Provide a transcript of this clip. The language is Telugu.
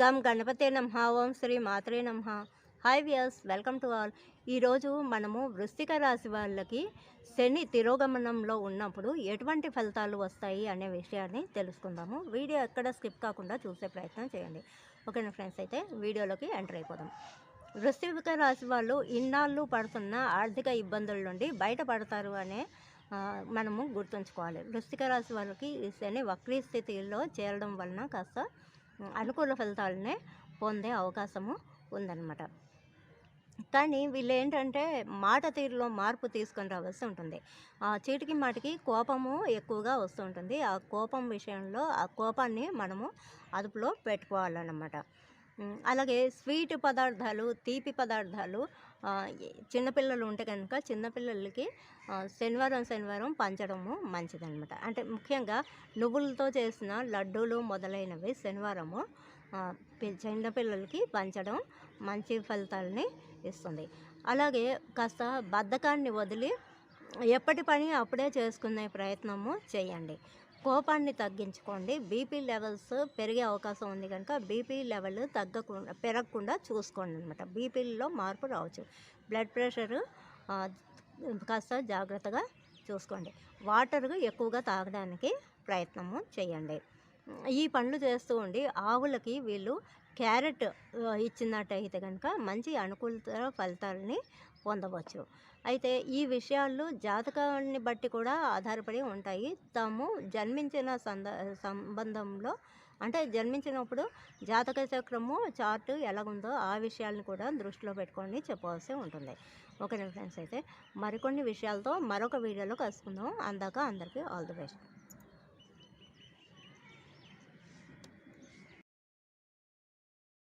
గం గణపతే నమ ఓం శ్రీ మాత్రే నమ. Hi viewers welcome to all ఈరోజు మనము వృశ్చిక రాశి వాళ్ళకి శని తిరోగమనంలో ఉన్నప్పుడు ఎటువంటి ఫలితాలు వస్తాయి అనే విషయాన్ని తెలుసుకుందాము. వీడియో ఎక్కడ స్కిప్ కాకుండా చూసే ప్రయత్నం చేయండి. ఓకేనా ఫ్రెండ్స్? అయితే వీడియోలోకి ఎంటర్ అయిపోదాం. వృశ్చిక రాశి వాళ్ళు ఇన్నాళ్ళు పడుతున్న ఆర్థిక ఇబ్బందుల నుండి బయటపడతారు అనే మనము గుర్తుంచుకోవాలి. వృశ్చిక రాశి వాళ్ళకి ఈ శని వక్రీ స్థితిలో చేరడం వలన కాస్త అనుకూల ఫలితాలనే పొందే అవకాశము ఉందన్నమాట. కానీ వీళ్ళు ఏంటంటే మాట తీరులో మార్పు తీసుకొని రావాల్సి ఉంటుంది. ఆ చీటికి మాటికి కోపము ఎక్కువగా వస్తుంటుంది ఆ కోపం విషయంలో ఆ కోపాన్ని మనము అదుపులో పెట్టుకోవాలన్నమాట. అలాగే స్వీట్ పదార్థాలు తీపి పదార్థాలు చిన్నపిల్లలు ఉంటే కనుక చిన్నపిల్లలకి శనివారం శనివారం పంచడము మంచిదనమాట అంటే ముఖ్యంగా నువ్వులతో చేసిన లడ్డూలు మొదలైనవి శనివారము చిన్నపిల్లలకి పంచడం మంచి ఫలితాలని ఇస్తుంది. అలాగే కాస్త బద్ధకాన్ని వదిలి ఎప్పటి పని అప్పుడే చేసుకునే ప్రయత్నము చేయండి. కోపాన్ని తగ్గించుకోండి. బీపీ లెవెల్స్ పెరిగే అవకాశం ఉంది కనుక బీపీ లెవెల్ తగ్గకుండా పెరగకుండా చూసుకోండి అనమాట బీపీలో మార్పు రావచ్చు. బ్లడ్ ప్రెషర్ కాస్త జాగ్రత్తగా చూసుకోండి. వాటర్ ఎక్కువగా తాగడానికి ప్రయత్నము చేయండి. ఈ పనులు చేస్తూ ఉండి ఆవులకి వీళ్ళు క్యారెట్ ఇచ్చినట్టయితే కనుక మంచి అనుకూలత ఫలితాలని పొందవచ్చు. అయితే ఈ విషయాలు జాతకాన్ని బట్టి కూడా ఆధారపడి ఉంటాయి. తాము జన్మించిన సంద సంబంధంలో అంటే జన్మించినప్పుడు జాతక చక్రము చార్టు ఎలాగుందో ఆ విషయాలను కూడా దృష్టిలో పెట్టుకొని చెప్పవలసి ఉంటుంది. ఓకే ఫ్రెండ్స్ అయితే మరికొన్ని విషయాలతో మరొక వీడియోలో కలుసుకుందాం. అందాక అందరికీ ఆల్ ది బెస్ట్.